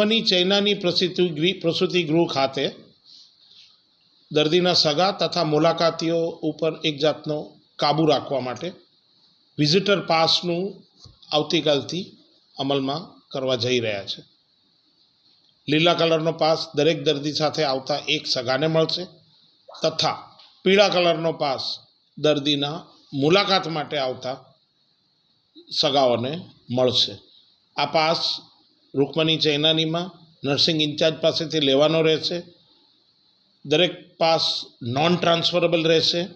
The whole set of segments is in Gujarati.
રૂકમણી ચૈનાની પ્રસૂતિ પ્રસૂતિ ગૃહ ખાતે દર્દીના સગા તથા મુલાકાતીઓ ઉપર એક જાતનો કાબૂ રાખવા માટે વિઝિટર પાસનું આવતીકાલથી અમલમાં કરવા જઈ રહ્યા છે. લીલા કલરનો પાસ દરેક દર્દી સાથે આવતા એક સગાને મળશે તથા પીળા કલરનો પાસ દર્દીના મુલાકાત માટે આવતા સગાઓને મળશે. આ પાસ રૂકમણી ચૈનાનીમાં નર્સિંગ ઇન્ચાર્જ પાસેથી લેવાનો રહેશે. દરેક પાસ નોન ટ્રાન્સફરેબલ રહેશે.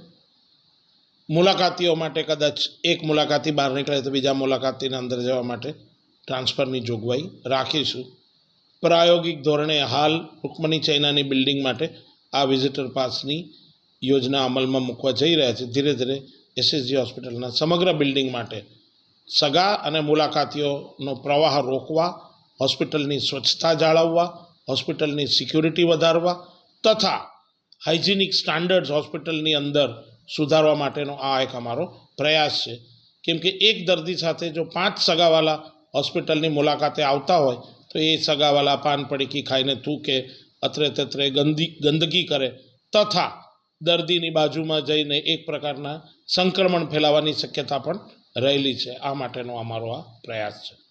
મુલાકાતીઓ માટે કદાચ એક મુલાકાતી બહાર નીકળે તો બીજા મુલાકાતીને અંદર જવા માટે ટ્રાન્સફરની જોગવાઈ રાખીશું. પ્રાયોગિક ધોરણે હાલ રૂકમણી ચૈનાની બિલ્ડિંગ માટે આ વિઝિટર પાસની યોજના અમલમાં મૂકવા જઈ રહ્યા છે. ધીરે ધીરે એસએસજી હોસ્પિટલના સમગ્ર બિલ્ડિંગ માટે સગા અને મુલાકાતીઓનો પ્રવાહ રોકવા હોસ્પિટલની સ્વચ્છતા જાળવવા, હોસ્પિટલની સિક્યુરિટી વધારવા તથા હાઇજિનિક સ્ટાન્ડર્ડ્સ હોસ્પિટલની અંદર સુધારવા માટેનો આ એક અમારો પ્રયાસ છે. કેમ કે એક દર્દી સાથે જો પાંચ સગાવાલા હોસ્પિટલની મુલાકાતે આવતા હોય, તો એ સગાવાલા પાન પડીકી ખાઈને થૂકે અત્રે તત્રે ગંદી, ગંદકી કરે તથા દર્દીની બાજુમાં જઈને એક પ્રકારના સંક્રમણ ફેલાવાની શક્યતા પણ રહેલી છે. આ માટેનો અમારો આ પ્રયાસ છે.